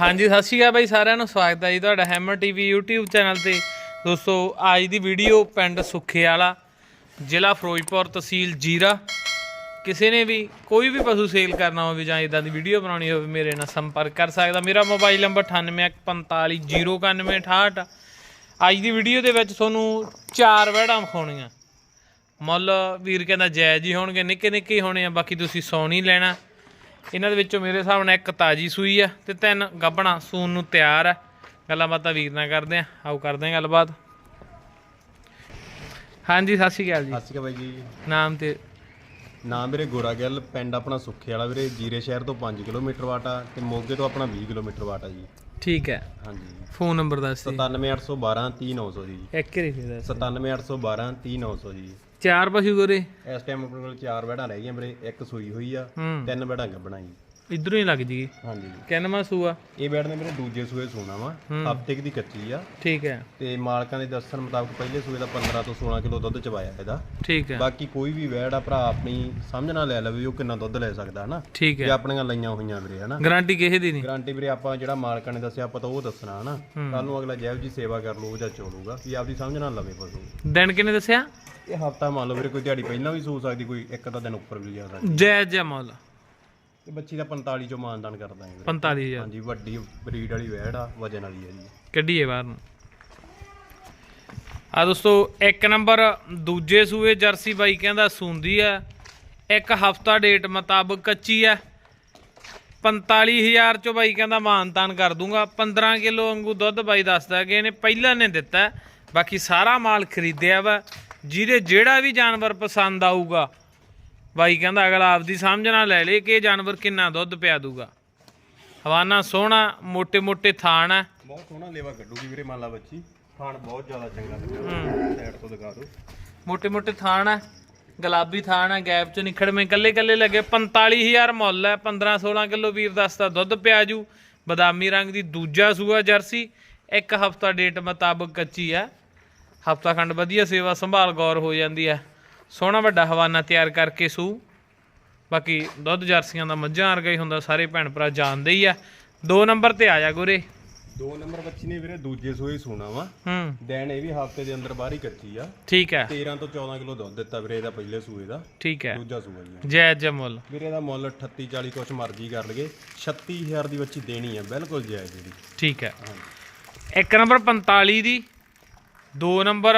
ਹਾਂਜੀ, ਸਤਿ ਸ਼੍ਰੀ ਅਕਾਲ ਬਾਈ ਸਾਰਿਆਂ ਨੂੰ, ਸਵਾਗਤ ਹੈ ਜੀ ਤੁਹਾਡਾ ਹੈਮਰ ਟੀਵੀ YouTube ਚੈਨਲ ਤੇ। ਦੋਸਤੋ, ਅੱਜ ਦੀ ਵੀਡੀਓ ਪਿੰਡ ਸੁੱਖੇ ਵਾਲਾ ਜ਼ਿਲ੍ਹਾ ਫਿਰੋਜ਼ਪੁਰ ਤਹਿਸੀਲ ਜੀਰਾ। ਕਿਸੇ ਨੇ ਵੀ, ਕੋਈ ਵੀ ਪਸ਼ੂ ਸੇਲ ਕਰਨਾ ਹੋਵੇ ਜਾਂ ਇਦਾਂ ਦੀ ਵੀਡੀਓ ਬਣਾਉਣੀ ਹੋਵੇ, ਮੇਰੇ ਨਾਲ ਸੰਪਰਕ ਕਰ ਸਕਦਾ। ਮੇਰਾ ਮੋਬਾਈਲ ਨੰਬਰ 9845040968 ਅੱਜ ਦੀ ਵੀਡੀਓ ਦੇ ਵਿੱਚ ਤੁਹਾਨੂੰ ਚਾਰ ਵਹਿੜਾਂ ਵਿਖਾਉਣੀਆਂ। ਮੁੱਲ ਵੀਰ ਕਹਿੰਦਾ, ਜਾਇਜ਼ ਹੀ ਹੋਣਗੇ ਨਿੱਕੇ ਨਿੱਕੇ ਹੀ ਹੋਣੇ ਆ, ਬਾਕੀ ਤੁਸੀਂ ਸੌਣ ਲੈਣਾ। ਇਹਨਾਂ ਦੇ ਵਿੱਚੋਂ ਮੇਰੇ ਹਿਸਾਬ ਨਾਲ ਇੱਕ ਤਾਜੀ ਸੂਈ ਆ ਤੇ ਤਿੰਨ ਗੱਬਣਾ ਸੂਣ ਨੂੰ ਤਿਆਰ ਆ। ਗੱਲਾਂ ਬਾਤਾਂ ਵੀਰ ਨਾਲ ਕਰਦੇ ਆ ਆਓ ਕਰਦੇ ਆ ਗੱਲਬਾਤ। ਹਾਂਜੀ ਸਤਿ ਸ਼੍ਰੀ ਅਕਾਲ ਜੀ। ਸਤਿ ਸ਼੍ਰੀ ਅਕਾਲ ਬਾਈ ਜੀ। ਨਾਮ ਤੇ ਨਾਮ ਵੀਰੇ ਗੋਰਾ ਗਿੱਲ ਪਿੰਡ ਆਪਣਾ ਸੁੱਖੇ ਵਾਲਾ ਵੀਰੇ ਜੀਰੇ ਸ਼ਹਿਰ ਤੋਂ 5 ਕਿਲੋਮੀਟਰ ਵਾਟ ਆ ਤੇ ਮੋਗੇ ਤੋਂ ਆਪਣਾ 20 ਕਿਲੋਮੀਟਰ ਵਾਟ ਆ ਜੀ। ਠੀਕ ਹੈ। ਹਾਂਜੀ। ਫੋਨ ਨੰਬਰ ਦੱਸ ਦੇ। 97812 30900 ਜੀ। ਇੱਕ ਹੀ ਰਿਫੀ ਦੱਸ 97812 30900 ਜੀ। ਚਾਰ ਪਸ਼ੂ ਗੋਰੇ ਇਸ ਟਾਈਮ ਆਪਣੇ ਕੋਲ ਚਾਰ ਬੈੜਾਂ ਰਹਿ ਗਈਆਂ ਵੀਰੇ ਇੱਕ ਸੂਈ ਹੋਈ ਆ ਹੂੰ। ਤਿੰਨ ਬੈੜਾਂ ਗੱਬਣਾ ਜੀ। ਇਧਰੋਂ ਹੀ ਲੱਗ ਜੀ ਹਾਂਜੀ। ਕਿੰਨਵਾਂ ਸੂਆ? ਇਹ ਬੈੜ ਨੇ ਵੀਰੇ ਦੂਜੇ ਸੂਏ ਸੋਣਾ ਵਾ। ਹਫ਼ਤੇ ਦੀ ਕੱਚੀ ਆ। ਠੀਕ ਹੈ। ਤੇ ਮਾਲਕਾਂ ਦੇ ਦੱਸਣ ਮੁਤਾਬਕ ਪਹਿਲੇ ਸੂਏ ਦਾ 15 ਤੋਂ 16 ਕਿਲੋ ਦੁੱਧ ਚਵਾਇਆ ਇਹਦਾ। ਠੀਕ ਹੈ। ਬਾਕੀ ਕੋਈ ਵੀ ਵੈੜ ਆ ਭਰਾ ਆਪਣੀ ਸਮਝ ਨਾਲ ਲੈ ਲਵੇ ਉਹ ਕਿੰਨਾ ਦੁੱਧ ਲੈ ਸਕਦਾ ਹਨਾ? ਠੀਕ ਜੇ ਹੈ ਆਪਣੀਆਂ ਲਈਆਂ ਹੋਈਆਂ ਵੀਰੇ ਹਨਾ? ਗਾਰੰਟੀ ਕਿਸੇ ਦੀ ਨਹੀਂ। ਗਾਰੰਟੀ ਵੀਰੇ ਆਪਾਂ ਜਿਹੜਾ ਮਾਲਕਾਂ ਨੇ ਦੱਸਿਆ ਆਪਾਂ ਤਾਂ ਉਹ ਦੱਸਣਾ ਹਨਾ? ਕੱਲ ਨੂੰ ਅਗਲਾ ਜੈਵ ਜੀ ਸੇਵਾ ਕਰ ਲਊ ਜਾਂ ਚੋਲੂਗਾ ਵੀ ਆਪਦੀ ਸਮਝ ਨਾਲ ਲਵੇ ਪਸ਼ੂ ਦਿਨ ਕਿੰਨੇ ਦੱਸਿਆ? ਇਹ ਹਫਤਾ ਮੰਨ ਲਓ ਵੀਰੇ ਕੋਈ ਦਿਹਾੜੀ ਪਹਿਲਾਂ ਵੀ ਸੂ ਸਕਦੀ ਕੋਈ ਇੱਕ ਅੱਧਾ ਦਿਨ ਉੱਪਰ ਵੀ ਜਾ ਸਕਦੀ। ਜਾਇਜ਼ ਜਿਹਾ ਮੁੱਲ ਤੇ ਬੱਚੀ ਦਾ 45 ਚੋਂ ਮਾਨਦਾਨ ਕਰਦਾ ਵੀਰੇ। 45000 ਹਾਂਜੀ ਵੱਡੀ ਬਰੀਡ ਵਾਲੀ ਵੈੜ ਆ ਵਜਨ ਵਾਲੀ ਆ ਜੀ। ਕੱਢੀਏ ਬਾਹਰ ਨੂੰ। ਆ ਦੋਸਤੋ ਇੱਕ ਨੰਬਰ ਦੂਜੇ ਸੂਏ ਜਰਸੀ ਬਾਈ ਕਹਿੰਦਾ ਸੂੰਦੀ ਆ। ਇੱਕ ਹਫਤਾ ਡੇਟ ਮੁਤਾਬਕ ਕੱਚੀ ਆ। 45000 ਚੋਂ ਬਾਈ ਕਹਿੰਦਾ ਮਾਨਤਾਨ ਕਰ ਦੂੰਗਾ। 15 ਕਿਲੋ ਵਾਂਗੂ ਦੁੱਧ ਬਾਈ ਦੱਸਦਾ ਕਿ ਇਹਨੇ ਪਹਿਲਾਂ ਨੇ ਦਿੱਤਾ। ਬਾਕੀ ਸਾਰਾ ਮਾਲ ਖਰੀਦਿਆ ਵਾ। ਜਿਹਦੇ ਜਿਹੜਾ ਵੀ ਜਾਨਵਰ ਪਸੰਦ ਆਊਗਾ ਬਾਈ ਕਹਿੰਦਾ ਅਗਲਾ ਆਪਦੀ ਸਮਝ ਨਾਲ ਲੈ ਲੇ ਕਿ ਇਹ ਜਾਨਵਰ ਕਿੰਨਾ ਦੁੱਧ ਪਿਆ ਦੂਗਾ। ਹਵਾਨਾ ਸੋਹਣਾ ਮੋٹے ਮੋٹے ਥਾਣ ਹੈ ਬਹੁਤ ਸੋਹਣਾ ਲੇਵਾ ਕੱਢੂਗੀ ਵੀਰੇ ਮਾਲਾ ਬੱਚੀ। ਥਾਣ ਬਹੁਤ ਜ਼ਿਆਦਾ ਚੰਗਾ ਲੱਗਦਾ ਸਾਈਡ ਤੋਂ ਦਿਖਾ ਦਿਓ। ਮੋٹے ਮੋٹے ਥਾਣ ਹੈ ਗੁਲਾਬੀ ਥਾਣ ਹੈ ਗੈਪ ਚ ਨਿਖੜ ਨਿਖੜਵੇਂ। ਕੱਲੇ ਕੱਲੇ ਲੱਗੇ 45000 ਮੁੱਲ ਹੈ 15 16 ਕਿਲੋ ਵੀਰ ਦਸਤਾ ਦੁੱਧ ਪਿਆ ਜੂ। ਬਦਾਮੀ ਰੰਗ ਦੀ ਦੂਜਾ ਸੂਆ ਜਰਸੀ ਇੱਕ ਹਫਤਾ ਡੇਟ ਮੁਤਾਬਕ ਕੱਚੀ ਹੈ ਹਫਤਾ ਖੰਡ ਵਧੀਆ ਸੇਵਾ ਸੰਭਾਲ ਗੌਰ ਹੋ ਜਾਂਦੀ ਹੈ ਸੋਹਣਾ ਵੱਡਾ ਹਵਾਨਾ ਤਿਆਰ ਕਰਕੇ ਸੂ। ਬਾਕੀ ਦੁੱਧ ਜਰਸੀਆਂ ਦਾ ਮੱਝਾਂ ਵਰਗਾ ਹੀ ਹੁੰਦਾ ਸਾਰੇ ਭੈਣ ਭਰਾ ਜਾਣਦੇ ਹੀ ਆ। ਦੋ ਨੰਬਰ ਤੇ ਆ ਜਾ ਗੋਰੇ। ਦੋ ਨੰਬਰ ਬੱਚੀ ਨੇ ਵੀਰੇ ਦੂਜੇ ਸੂਏ ਸੋਣਾ ਵਾ। ਹੂੰ। ਦੇਣ ਇਹ ਵੀ ਹਫ਼ਤੇ ਦੇ ਅੰਦਰ ਬਾਹਰ ਹੀ ਕੱਚੀ ਆ। ਠੀਕ ਹੈ। 13 ਤੋਂ 14 ਕਿਲੋ ਦੁੱਧ ਦਿੱਤਾ ਵੀਰੇ ਇਹਦਾ ਪਹਿਲੇ ਸੂਏ ਦਾ। ਠੀਕ ਹੈ। ਦੂਜਾ ਸੂਆ ਜੀ ਜੈ ਜੈ ਮੁੱਲ। ਵੀਰੇ ਦਾ ਮੁੱਲ 38 40 ਕੁਛ ਮਰਜ਼ੀ ਕਰ ਲਗੇ 36000 ਦੀ ਬੱਚੀ ਦੇਣੀ ਹੈ ਬਿਲਕੁਲ ਜਾਇਜ਼ ਇਹਦੀ ਠੀਕ ਹੈ। ਇੱਕ ਨੰਬਰ 45 ਦੀ ਦੋ ਨੰਬਰ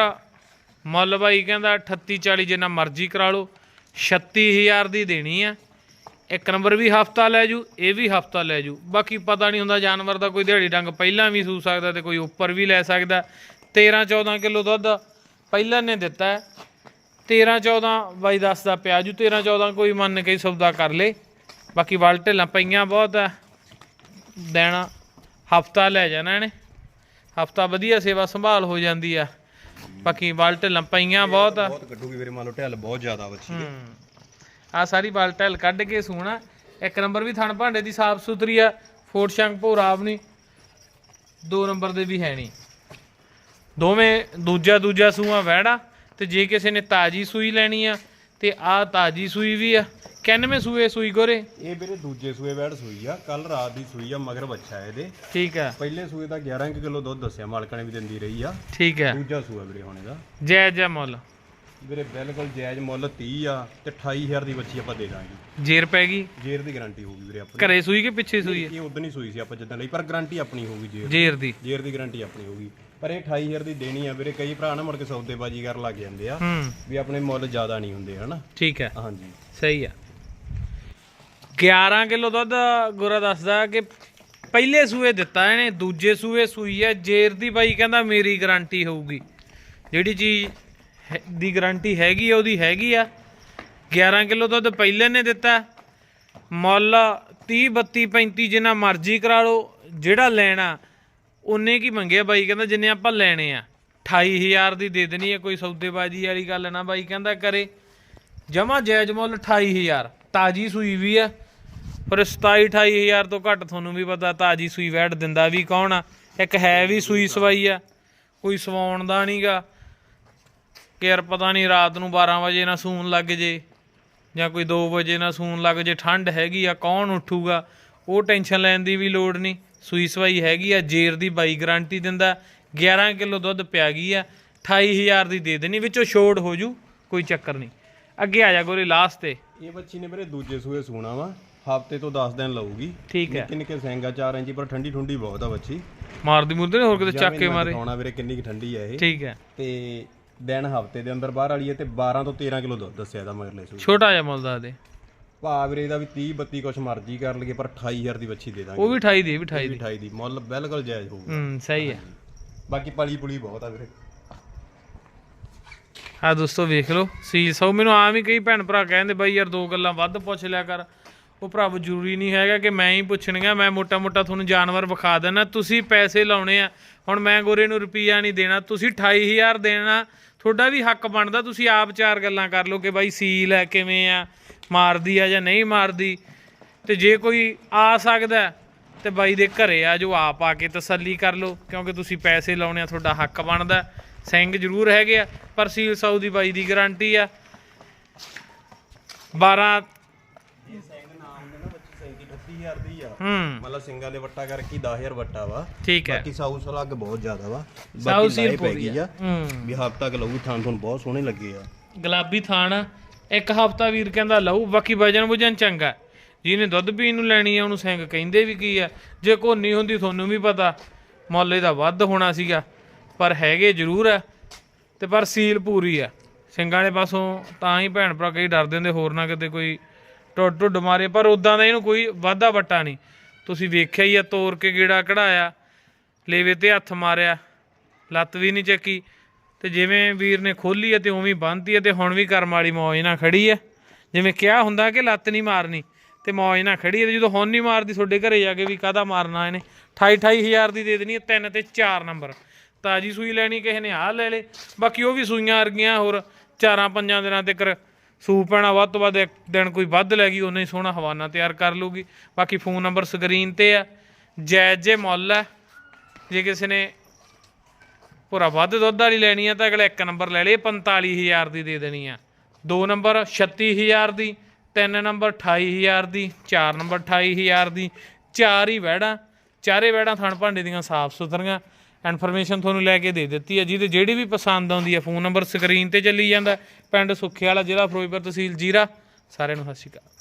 ਮੁੱਲ ਬਾਈ ਕਹਿੰਦਾ 38 40 ਜਿੰਨਾ ਮਰਜ਼ੀ ਕਰਾ ਲਓ 36000 ਦੀ ਦੇਣੀ ਆ। ਇੱਕ ਨੰਬਰ ਵੀ ਹਫਤਾ ਲੈ ਜੂ, ਇਹ ਵੀ ਹਫਤਾ ਲੈ ਜੂ। ਬਾਕੀ ਪਤਾ ਨਹੀਂ ਹੁੰਦਾ ਜਾਨਵਰ ਦਾ ਕੋਈ ਦਿਹਾੜੀ ਡੰਗ ਪਹਿਲਾਂ ਵੀ ਸੂ ਸਕਦਾ ਤੇ ਕੋਈ ਉੱਪਰ ਵੀ ਲੈ ਸਕਦਾ। 13 14 ਕਿਲੋ ਦੁੱਧ ਪਹਿਲਾਂ ਨੇ ਦਿੱਤਾ ਹੈ। 13 14 ਬਾਈ ਦਾ ਪਿਆ ਜੂ 13 14 ਕੋਈ ਮੰਨ ਕੇ ਸੌਦਾ ਕਰ ਲੇ। ਬਾਕੀ ਵਲ ਢਿੱਲਾਂ ਪਈਆਂ ਬਹੁਤ ਆ। ਦੇਣਾ, ਹਫਤਾ ਲੈ ਜਾਣਾ ਇਹਨੇ। ਹਫਤਾ ਵਧੀਆ ਸੇਵਾ ਸੰਭਾਲ ਹੋ ਜਾਂਦੀ ਆ। ਬਾਕੀ ਵਲ ਢਿੱਲਾਂ ਪਈਆਂ ਬਹੁਤ ਆ। ਬਹੁਤ ਕੱਢੂਗੀ ਵੀਰੇ ਮੰਨ ਲਓ ਢਿੱਲ ਬਹੁਤ ਜ਼ਿਆਦਾ ਬੱਚੀ ਦੇ ਆ ਸਾਰੀ ਵਲ ਢਿੱਲ ਕੱਢ ਕੇ ਸੂਣਾ। ਇੱਕ ਨੰਬਰ ਵੀ ਥਣ ਭਾਂਡੇ ਦੀ ਸਾਫ਼ ਸੁਥਰੀ ਆ ਫੋਟ ਸ਼ੰਕ ਭੋਰਾ ਆਪਣੀ ਦੋ ਨੰਬਰ ਦੇ ਵੀ ਹੈ ਨਹੀਂ। ਦੋਵੇਂ ਦੂਜਾ ਦੂਜਾ ਸੂਆ ਵਹਿੜਾ ਤੇ ਜੇ ਕਿਸੇ ਨੇ ਤਾਜੀ ਸੂਈ ਲੈਣੀ ਆ ਤੇ ਆ ਤਾਜੀ ਸੂਈ ਵੀ ਆ। 91 ਸੂਏ ਸੂਈ ਗੋਰੇ? ਇਹ ਵੀਰੇ ਦੂਜੇ ਸੂਏ ਵੈੜ ਸੂਈ ਆ। ਕੱਲ ਰਾਤ ਦੀ ਸੂਈ ਆ ਮਗਰ ਬੱਚਾ ਇਹਦੇ। ਠੀਕ ਆ। ਪਹਿਲੇ ਸੂਏ ਦਾ 11 ਕੁ ਕਿਲੋ ਦੁੱਧ ਦੱਸਿਆ ਮਾਲਕਾਂ ਨੇ ਵੀ ਦਿੰਦੀ ਰਹੀ ਆ। ਠੀਕ ਆ। ਦੂਜਾ ਸੂਆ ਵੀਰੇ ਹੁਣ ਇਹਦਾ। ਜੈ ਜੈ ਮੁੱਲ। ਵੀਰੇ ਬਿਲਕੁਲ ਜਾਇਜ਼ ਮੁੱਲ 30 ਆ ਤੇ 28000 ਦੀ ਬੱਚੀ ਆਪਾਂ ਦੇ ਦਾਂਗੇ। ਜੇਰ ਪੈ ਗਈ? ਜੇਰ ਦੀ ਗਾਰੰਟੀ ਹੋਊਗੀ ਵੀਰੇ ਆਪਣੀ। ਘਰੇ ਸੂਈ ਕਿ ਪਿੱਛੇ ਸੂਈ ਹੈ ਇਹ ਉਦੋਂ ਹੀ ਸੂਈ ਸੀ ਆਪਾਂ ਜਿੱਦਾਂ ਲਈ ਪਰ ਗਾਰੰਟੀ ਆਪਣੀ ਹੋਊਗੀ ਜੇਰ ਜੇਰ ਦੀ। ਜੇਰ ਦੀ ਗਾਰੰਟੀ ਆਪਣੀ ਹੋਊਗੀ। ਪਰ ਇਹ 28000 ਦੀ ਦੇਣੀ ਆ ਵੀਰੇ ਕਈ ਭਰਾ ਨਾ ਮੁੜ ਕੇ ਸੌਦੇਬਾਜ਼ੀ ਕਰਨ ਲੱਗ ਜਾਂਦੇ ਆ ਹੂੰ। ਵੀ ਆਪਣੇ ਮੁੱਲ ਜ਼ਿਆਦਾ ਨਹੀਂ ਹੁੰਦੇ ਹਨਾ? ਠੀਕ ਹੈ। ਹਾਂਜੀ। ਸਹੀ ਆ। 11 ਕਿਲੋ ਦੁੱਧ ਗੋਰਾ ਦੱਸਦਾ ਕਿ ਪਹਿਲੇ ਸੂਏ ਦਿੱਤਾ ਇਹਨੇ ਦੂਜੇ ਸੂਏ ਸੂਈ ਹੈ ਜੇਰ ਦੀ ਬਾਈ ਕਹਿੰਦਾ ਮੇਰੀ ਗਾਰੰਟੀ ਹੋਊਗੀ। ਜਿਹੜੀ ਚੀਜ਼ ਦੀ ਗਾਰੰਟੀ ਹੈਗੀ ਆ ਉਹਦੀ ਹੈਗੀ ਆ। 11 ਕਿਲੋ ਦੁੱਧ ਪਹਿਲੇ ਨੇ ਦਿੱਤਾ। ਮੁੱਲ 30 32 35 ਜਿੰਨਾ ਮਰਜ਼ੀ ਕਰਾ ਲਓ ਜਿਹੜਾ ਲੈਣਾ ਉਨੇ ਕੀ ਮੰਗਿਆ ਬਾਈ? ਕਹਿੰਦਾ ਜਿੰਨੇ ਆਪਾਂ ਲੈਣੇ ਆ। 28000 ਦੀ ਦੇ ਦੇਣੀ ਹੈ ਕੋਈ ਸੌਦੇਬਾਜ਼ੀ ਵਾਲੀ ਗੱਲ ਨਾ ਬਾਈ ਕਹਿੰਦਾ ਕਰੇ। ਜਮਾ ਜਾਇਜ਼ ਮੁੱਲ 28000 ਤਾਜੀ ਸੂਈ ਵੀ ਆ। ਪਰ 27 28000 ਤੋਂ ਘੱਟ ਤੁਹਾਨੂੰ ਵੀ ਪਤਾ, ਤਾਜੀ ਸੂਈ ਵੈਟ ਦਿੰਦਾ ਵੀ ਕੌਣ ਆ? ਇੱਕ ਹੈ ਵੀ ਸੂਈ ਸਵਾਈ ਆ। ਕੋਈ ਸਵਾਉਣ ਦਾ ਨਹੀਂਗਾ ਕਿ ਯਾਰ ਪਤਾ ਨਹੀਂ ਰਾਤ ਨੂੰ 12 ਵਜੇ ਨਾ ਸੂਣ ਲੱਗ ਜੇ, ਜਾਂ ਕੋਈ 2 ਵਜੇ ਨਾ ਸੂਣ ਲੱਗ ਜੇ। ਠੰਡ ਹੈਗੀ ਆ, ਕੌਣ ਉੱਠੂਗਾ? ਉਹ ਟੈਨਸ਼ਨ ਲੈਣ ਦੀ ਵੀ ਲੋੜ ਨਹੀਂ ਸੂਈ ਸਵਾਈ ਹੈਗੀ ਆ ਜੇਰ ਦੀ ਬਾਈ ਗਾਰੰਟੀ ਦਿੰਦਾ 11 ਕਿਲੋ ਦੁੱਧ ਪਿਆ ਗਈ ਆ 28000 ਦੀ ਦੇ ਦੇਣੀ ਵਿੱਚੋਂ ਛੋੜ ਹੋ ਜੂ ਕੋਈ ਚੱਕਰ ਨਹੀਂ। ਅੱਗੇ ਆ ਜਾ ਗੋਰੇ ਲਾਸਟ ਤੇ। ਇਹ ਬੱਚੀ ਨੇ ਵੀਰੇ ਦੂਜੇ ਸੂਏ ਸੂਣਾ ਵਾ ਹਫ਼ਤੇ ਤੋਂ 10 ਦਿਨ ਲਊਗੀ। ਠੀਕ ਹੈ। ਨਿੱਕੇ ਨਿੱਕੇ ਸਿੰਗਾ 4 ਇੰਚੀ ਪਰ ਠੰਡੀ ਠੁੰਡੀ ਬਹੁਤ ਆ ਬੱਚੀ। ਮਾਰਦੀ ਮੁਰਦੇ ਨੇ ਹੋਰ ਕਿਤੇ ਚੱਕ ਕੇ ਮਾਰੇ। ਦਿਖਾਉਣਾ ਵੀਰੇ ਕਿੰਨੀ ਕੁ ਠੰਡੀ ਆ ਇਹ। ਠੀਕ ਹੈ। ਤੇ ਦਿਨ ਹਫ਼ਤੇ ਦੇ ਅੰਦਰ ਬਾਹਰ ਵਾਲੀ ਹੈ ਤੇ 12 ਤੋਂ 13 ਕਿਲੋ ਦੁੱਧ ਦੱਸਿਆ ਇਹਦਾ ਮਗਰਲੇ ਸੂਏ। ਛੋਟਾ ਜਿਹਾ ਮੁੱਲ ਦੇ। ਭਾ ਵੀਰੇ ਇਹਦਾ ਵੀ 30 32 ਕੁਛ ਮਰਜ਼ੀ ਕਰ ਲਈਏ ਪਰ 28000 ਦੀ ਬੱਚੀ ਦੇ ਦਾਂਗੇ। ਉਹ ਵੀ 28 ਦੀ ਇਹ ਵੀ 28 ਇਹ ਦੀ। ਵੀ 28 ਦੀ। ਮੁੱਲ ਬਿਲਕੁਲ ਜਾਇਜ਼ ਹੋਊਗਾ। ਹੂੰ ਸਹੀ ਹੈ ਬਾਕੀ ਪਲੀ ਪੁਲੀ ਬਹੁਤ ਆ ਵੀਰੇ। ਆ ਦੋਸਤੋ ਵੇਖ ਲਓ ਸੀ ਸੋ ਮੈਨੂੰ ਆਮ ਹੀ ਕਈ ਭੈਣ ਭਰਾ ਕਹਿੰਦੇ ਬਾਈ ਯਾਰ ਦੋ ਗੱਲਾਂ ਵੱਧ ਪੁੱਛ ਲਿਆ ਕਰ। ਉਹ ਭਰਾਵ ਜ਼ਰੂਰੀ ਨਹੀਂ ਹੈਗਾ ਕਿ ਮੈਂ ਹੀ ਪੁੱਛਣੀਆਂ ਮੈਂ ਮੋਟਾ ਮੋਟਾ ਤੁਹਾਨੂੰ ਜਾਨਵਰ ਵਿਖਾ ਦੇਣਾ ਤੁਸੀਂ ਪੈਸੇ ਲਾਉਣੇ ਆ। ਹੁਣ ਮੈਂ ਗੋਰੇ ਨੂੰ ਰੁਪਈਆ ਨਹੀਂ ਦੇਣਾ ਤੁਸੀਂ 28000 ਦੇਣਾ। ਤੁਹਾਡਾ ਵੀ ਹੱਕ ਬਣਦਾ ਤੁਸੀਂ ਆਪ ਚਾਰ ਗੱਲਾਂ ਕਰ ਲਓ ਕਿ ਬਾਈ ਸੀਲ ਹੈ ਕਿਵੇਂ ਆ ਮਾਰਦੀ ਆ ਜਾਂ ਨਹੀਂ ਮਾਰਦੀ ਤੇ ਜੇ ਕੋਈ ਆ ਸਕਦਾ ਤੇ ਬਾਈ ਦੇ ਘਰੇ ਆ ਜੋ ਆਪ ਆ ਕੇ ਤਸੱਲੀ ਕਰ ਲਓ ਕਿਉਂਕਿ ਤੁਸੀਂ ਪੈਸੇ ਲਾਉਣੇ ਆ ਤੁਹਾਡਾ ਹੱਕ ਬਣਦਾ ਸਿੰਘ ਜ਼ਰੂਰ ਹੈਗੇ ਆ ਪਰ ਸੀਲ ਸਾਊ ਦੀ ਬਾਈ ਦੀ ਗਾਰੰਟੀ ਆ। 12 ਇਹ ਸਿੰਘ ਨਾਮ ਦੇ ਨਾ ਬੱਚੀ 37 38000 ਦੀ ਆ। ਹੂੰ। ਮਤਲਬ ਸਿੰਘਾਂ ਦੇ ਵੱਟਾ ਕਰਕੇ ਹੀ 10000 ਵੱਟਾ ਵਾ। ਠੀਕ ਹੈ। ਬਾਕੀ ਸਾਊ ਸਲੱਗ ਬਹੁਤ ਜ਼ਿਆਦਾ ਵਾ। ਸਾਊ ਸੀਲ ਪੈ ਗਈ ਆ। ਵੀ ਹਫਤਾ ਕ ਲਊ ਥਾਂ ਤੁਹਾਨੂੰ ਬਹੁਤ ਸੋਹਣੇ ਲੱਗੇ ਆ। ਗੁਲਾਬੀ ਥਾਣ ਇੱਕ ਹਫਤਾ ਵੀਰ ਕਹਿੰਦਾ, ਲਊ, ਬਾਕੀ ਵਜਨ ਵੁਜਨ ਚੰਗਾ ਜਿਹਨੇ ਦੁੱਧ ਪੀਣ ਨੂੰ ਲੈਣੀ ਆ ਉਹਨੂੰ ਸਿੰਘ ਕਹਿੰਦੇ ਵੀ ਕੀ ਆ ਜੇ ਕੋਨੀ ਹੁੰਦੀ, ਤੁਹਾਨੂੰ ਵੀ ਪਤਾ, ਮੁੱਲ ਦਾ ਵੱਧ ਹੋਣਾ ਸੀਗਾ। ਪਰ ਹੈਗੇ ਜ਼ਰੂਰ ਆ ਤੇ ਪਰ ਸੀਲ ਪੂਰੀ ਆ ਸਿੰਘਾਂ ਵਾਲੇ ਪਾਸੋਂ ਤਾਂ ਹੀ ਭੈਣ ਭਰਾ ਕਈ ਡਰਦੇ ਹੁੰਦੇ, ਹੋਰ ਨਾ ਕਿਤੇ ਕੋਈ ਟੁੱਟ ਟੁੱਟ ਮਾਰੇ। ਪਰ ਉਦਾਂ ਦਾ ਇਹਨੂੰ ਕੋਈ ਵਾਧਾ ਵੱਟਾ ਨਹੀਂ। ਤੁਸੀਂ ਵੇਖਿਆ ਹੀ ਆ ਤੋੜ ਕੇ ਗੇੜਾ ਕਢਾਇਆ, ਲੇਵੇ ਤੇ ਹੱਥ ਮਾਰਿਆ, ਲੱਤ ਵੀ ਨਹੀਂ ਚੱਕੀ। ਤੇ ਜਿਵੇਂ ਵੀਰ ਨੇ ਖੋਲੀ ਹੈ ਤੇ ਉਵੇਂ ਹੀ ਬੰਨਤੀ ਹੈ ਤੇ ਹੁਣ ਵੀ ਕਰਮ ਵਾਲੀ ਮੌਜ ਨਾਲ ਖੜੀ ਹੈ। ਜਿਵੇਂ ਕਿਹਾ ਹੁੰਦਾ ਕਿ ਲੱਤ ਨਹੀਂ ਮਾਰਨੀ ਤੇ ਮੌਜ ਨਾਲ ਖੜੀ ਹੈ ਤੇ ਜਦੋਂ ਹੁਣ ਨਹੀਂ ਮਾਰਦੀ ਤੁਹਾਡੇ ਘਰੇ ਜਾ ਕੇ ਵੀ ਕਾਹਦਾ ਮਾਰਨਾ ਇਹਨੇ? 28 28000 ਦੀ ਦੇ ਦੇਣੀ ਹੈ ਤਿੰਨ ਤੇ ਚਾਰ ਨੰਬਰ। ਤਾਜੀ ਸੂਈ ਲੈਣੀ, ਕਿਸੇ ਨੇ ਆਹ ਲੈ ਲੇ ਬਾਕੀ ਉਹ ਵੀ ਸੂਈਆਂ ਅਰਗੀਆਂ ਹੋਰ ਚਾਰਾਂ ਪੰਜਾਂ ਦਿਨਾਂ ਤੱਕ ਸੂ ਪੈਣਾ, ਵੱਧ ਤੋਂ ਵੱਧ ਇੱਕ ਦਿਨ ਕੋਈ ਵੱਧ ਲੈ ਗਈ ਉਹਨੇ ਸੋਹਣਾ ਹਵਾਨਾ ਤਿਆਰ ਕਰ ਲੂਗੀ ਬਾਕੀ ਫੋਨ ਨੰਬਰ ਸਕਰੀਨ ਤੇ ਆ। ਜੈ ਜੇ ਮੁੱਲ ਹੈ। ਜੇ ਕਿਸੇ ਨੇ ਪੂਰਾ ਵੱਧ ਦੁੱਧ ਵਾਲੀ ਲੈਣੀ ਆ ਤਾਂ ਅਗਲੇ ਇੱਕ ਨੰਬਰ ਲੈ ਲੇ 45000 ਦੀ ਦੇ ਦੇਣੀ ਆ। ਦੋ ਨੰਬਰ 36000 ਦੀ, ਤਿੰਨ ਨੰਬਰ 28000 ਦੀ, ਚਾਰ ਨੰਬਰ 28000 ਦੀ, ਚਾਰ ਹੀ ਵੈੜਾਂ ਚਾਰੇ ਵੈੜਾਂ ਥਣ ਭਾਂਡੇ ਦੀਆਂ ਸਾਫ਼ ਸੁਥਰੀਆਂ। ਇਨਫੋਰਮੇਸ਼ਨ ਤੁਹਾਨੂੰ ਲੈ ਕੇ ਦੇ ਦਿੱਤੀ ਹੈ ਜਿਹਦੇ ਜਿਹੜੀ ਵੀ ਪਸੰਦ ਆਉਂਦੀ ਹੈ ਫੋਨ ਨੰਬਰ ਸਕਰੀਨ ਤੇ ਚੱਲੀ ਜਾਂਦਾ। ਪਿੰਡ ਸੁੱਖੇ ਵਾਲਾ ਜ਼ਿਲ੍ਹਾ, ਫਿਰੋਜ਼ਪੁਰ ਤਹਿਸੀਲ ਜੀਰਾ, ਸਾਰਿਆਂ ਨੂੰ ਸਤਿ ਸ਼੍ਰੀ ਅਕਾਲ।